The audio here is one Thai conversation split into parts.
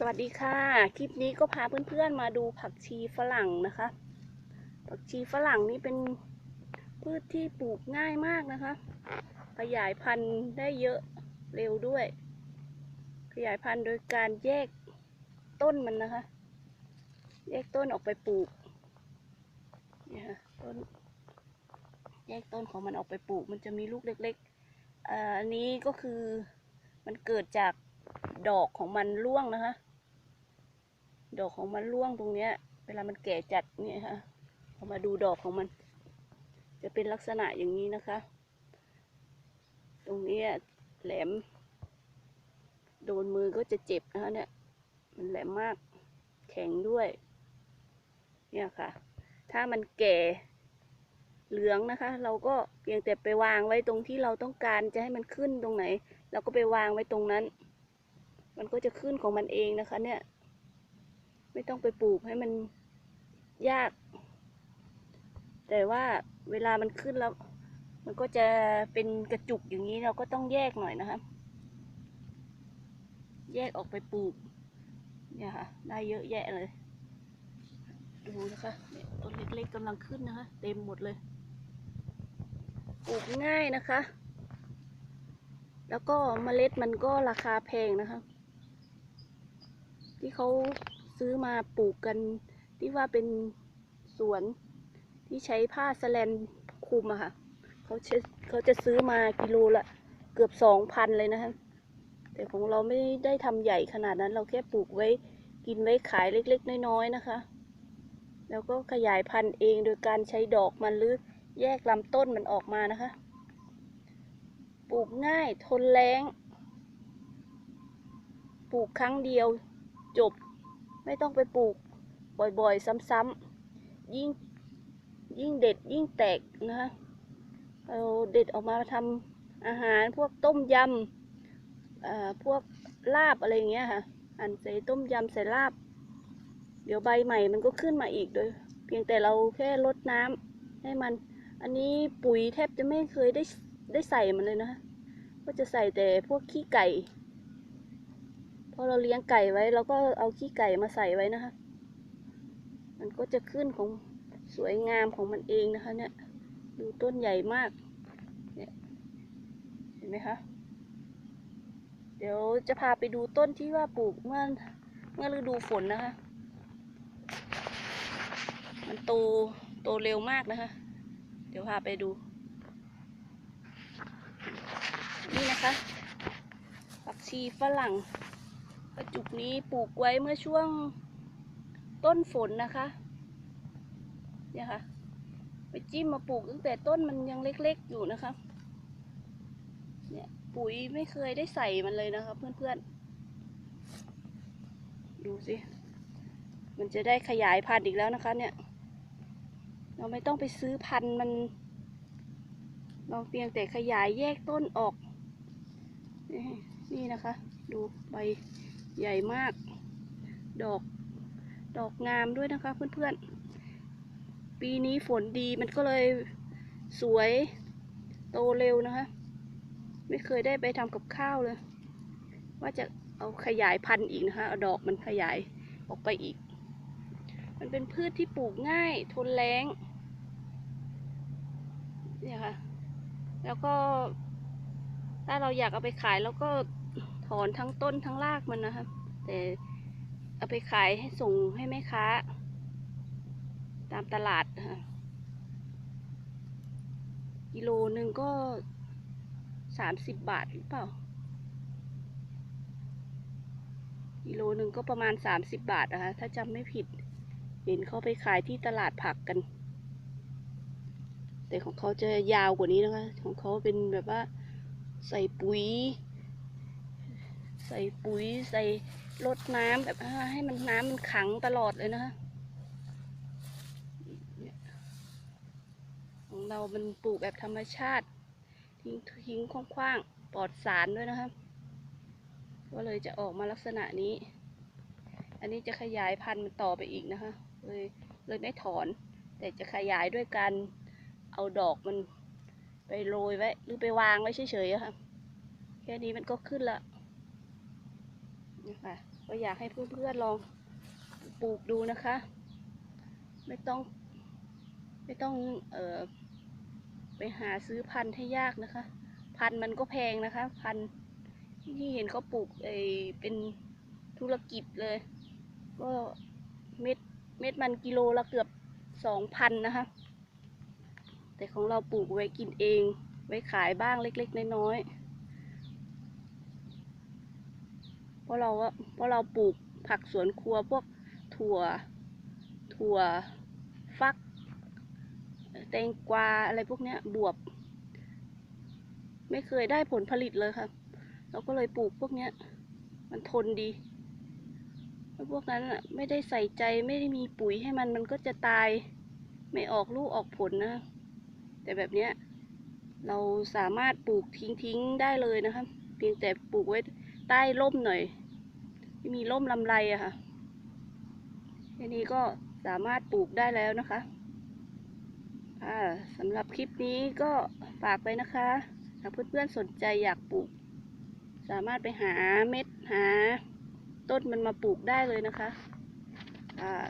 สวัสดีค่ะ คลิปนี้ก็พาเพื่อนๆมาดูผักชีฝรั่งนะคะ ผักชีฝรั่งนี่เป็นพืชที่ปลูกง่ายมากนะคะ ขยายพันธุ์ได้เยอะเร็วด้วย ขยายพันธุ์โดยการแยกต้นมันนะคะ แยกต้นออกไปปลูกนี่ค่ะต้นแยกต้นของมันออกไปปลูก มันจะมีลูกเล็กๆอันนี้ก็คือมันเกิดจากดอกของมันร่วงนะคะ ดอกของมันร่วงตรงเนี้ย เวลามันแก่จัดเนี่ยค่ะเอามาดูดอกของมัน จะเป็นลักษณะอย่างนี้นะคะ ตรงนี้แหลม โดนมือก็จะเจ็บนะคะเนี่ย มันแหลมมาก แข็งด้วย เนี่ยค่ะ ถ้ามันแก่เหลืองนะคะ เราก็เพียงแต่ไปวางไว้ตรงที่เราต้องการจะให้มันขึ้นตรงไหน เราก็ไปวางไว้ตรงนั้น มันก็จะขึ้นของมันเองนะคะ เนี่ย ไม่ต้องไปปลูกให้มันยาก แต่ว่าเวลามันขึ้นแล้ว มันก็จะเป็นกระจุกอย่างนี้เราก็ต้องแยกหน่อยนะคะ แยกออกไปปลูก เนี่ยค่ะ ได้เยอะแยะเลย ดูนะคะต้นเล็กๆกำลังขึ้นนะคะ เต็มหมดเลย ปลูกง่ายนะคะ แล้วก็เมล็ดมันก็ราคาแพงนะคะที่เขา ซื้อมาปลูกกันที่ว่าเป็นสวนที่ใช้ผ้าสแลนคลุมอะค่ะเขาจะเขาจะซื้อมากิโลละเกือบสองพันเลยนะคะแต่ของเราไม่ได้ทำใหญ่ขนาดนั้นเราแค่ปลูกไว้กินไว้ขายเล็กๆ น้อยๆนะคะ แล้วก็ขยายพันธุ์เองโดยการใช้ดอกมันหรือแยกลำต้นมันออกมานะคะ ปลูกง่ายทนแรงปลูกครั้งเดียวจบ ไม่ต้องไปปลูกบ่อยๆ ซ้ำๆยิ่งยิ่งเด็ดยิ่งแตกนะคะเราเด็ดออกมาทำอาหารพวกต้มยำพวกลาบอะไรอย่างเงี้ยค่ะ อันใส่ต้มยำใส่ลาบ เดี๋ยวใบใหม่มันก็ขึ้นมาอีกโดย เพียงแต่เราแค่ลดน้ำให้มัน อันนี้ปุ๋ยแทบจะไม่เคยได้ได้ใส่มันเลยนะคะก็จะใส่แต่พวกขี้ไก่ พอเราเลี้ยงไก่ไว้เราก็เอาขี้ไก่มาใส่ไว้นะคะ มันก็จะขึ้นของสวยงามของมันเองนะคะ เนี่ย ดูต้นใหญ่มาก เนี่ย เห็นไหมคะ เดี๋ยวจะพาไปดูต้นที่ว่าปลูกเมื่อเมื่อฤดูฝนนะคะ มันโตโตเร็วมากนะคะ เดี๋ยวพาไปดู นี่นะคะผักชีฝรั่ง กระจุกนี้ปลูกไว้เมื่อช่วงต้นฝนนะคะ เนี่ยค่ะ ไปจิ้มมาปลูกตั้งแต่ต้นมันยังเล็กๆอยู่นะคะ เนี่ยปุ๋ยไม่เคยได้ใส่มันเลยนะคะ เพื่อนๆ ดูสิ มันจะได้ขยายพันธุ์อีกแล้วนะคะ เนี่ย เราไม่ต้องไปซื้อพันธุ์มัน เราเพียงแต่ขยายแยกต้นออก นี่นี่นะคะ ดูใบ ใหญ่มาก ดอก ดอกงามด้วยนะคะเพื่อนๆ ปีนี้ฝนดีมันก็เลยสวยโตเร็วนะคะ ไม่เคยได้ไปทำกับข้าวเลย ว่าจะเอาขยายพันธุ์อีกนะคะ เอาดอกมันขยายออกไปอีก มันเป็นพืชที่ปลูกง่ายทนแรงเนี่ยค่ะ แล้วก็ถ้าเราอยากเอาไปขายแล้วก็ ถอนทั้งต้นทั้งรากมันนะคะแต่เอาไปขายให้ส่งให้แม่ค้า ตามตลาดนะคะกิโลหนึ่งก็สามสิบบาทหรือเปล่ากิโลหนึ่งก็ประมาณสามสิบบาทนะคะถ้าจำไม่ผิด เห็นเขาไปขายที่ตลาดผักกัน แต่ของเขาจะยาวกว่านี้นะคะ ของเขาเป็นแบบว่าใส่ปุ๋ย ใส่ปุ๋ยใส่รดน้ำแบบให้มันน้ำมันขังตลอดเลยนะคะของเรามันปลูกแบบธรรมชาติ ทิ้งทิ้งคว้างๆปลอดสารด้วยนะคะก็เลยจะออกมาลักษณะนี้ อันนี้จะขยายพันธุ์มันต่อไปอีกนะคะเลยเลยไม่ถอน แต่จะขยายด้วยการเอาดอกมันไปโรยไว้ หรือไปวางไว้เฉยๆค่ะ แค่นี้มันก็ขึ้นละ ค่ะก็อยากให้เพื่อนๆลองปลูกดูนะคะ ไม่ต้องไม่ต้องเออไปหาซื้อพันธุ์ให้ยากนะคะ พันธุ์มันก็แพงนะคะ พันธุ์ที่เห็นเขาปลูกไอเป็นธุรกิจเลย ก็เม็ดเม็ดมันกิโลละเกือบสองพันนะคะ แต่ของเราปลูกไว้กินเอง ไว้ขายบ้างเล็ก ๆ น้อยๆ เพราะเราว่าเพราะเราปลูกผักสวนครัวพวกถั่ว ถั่วฟัก แตงกวาอะไรพวกเนี้ยบวบ ไม่เคยได้ผลผลิตเลยค่ะ เราก็เลยปลูกพวกเนี้ย มันทนดีแล้วพวกนั้นไม่ได้ใส่ใจไม่ได้มีปุ๋ยให้มันมันก็จะตาย ไม่ออกลูกออกผลนะ แต่แบบเนี้ยเราสามารถปลูกทิ้งทิ้งๆได้เลยนะคะ เพียงแต่ปลูกไว้ใต้ร่มหน่อยที่มีร่มลำไรอะค่ะแค่นี้ก็สามารถปลูกได้แล้วนะคะสำหรับคลิปนี้ก็ฝากไปนะคะหากเพื่อนๆสนใจอยากปลูก สามารถไปหาเม็ดหา ต้นมันมาปลูกได้เลยนะคะ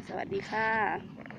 สวัสดีค่ะ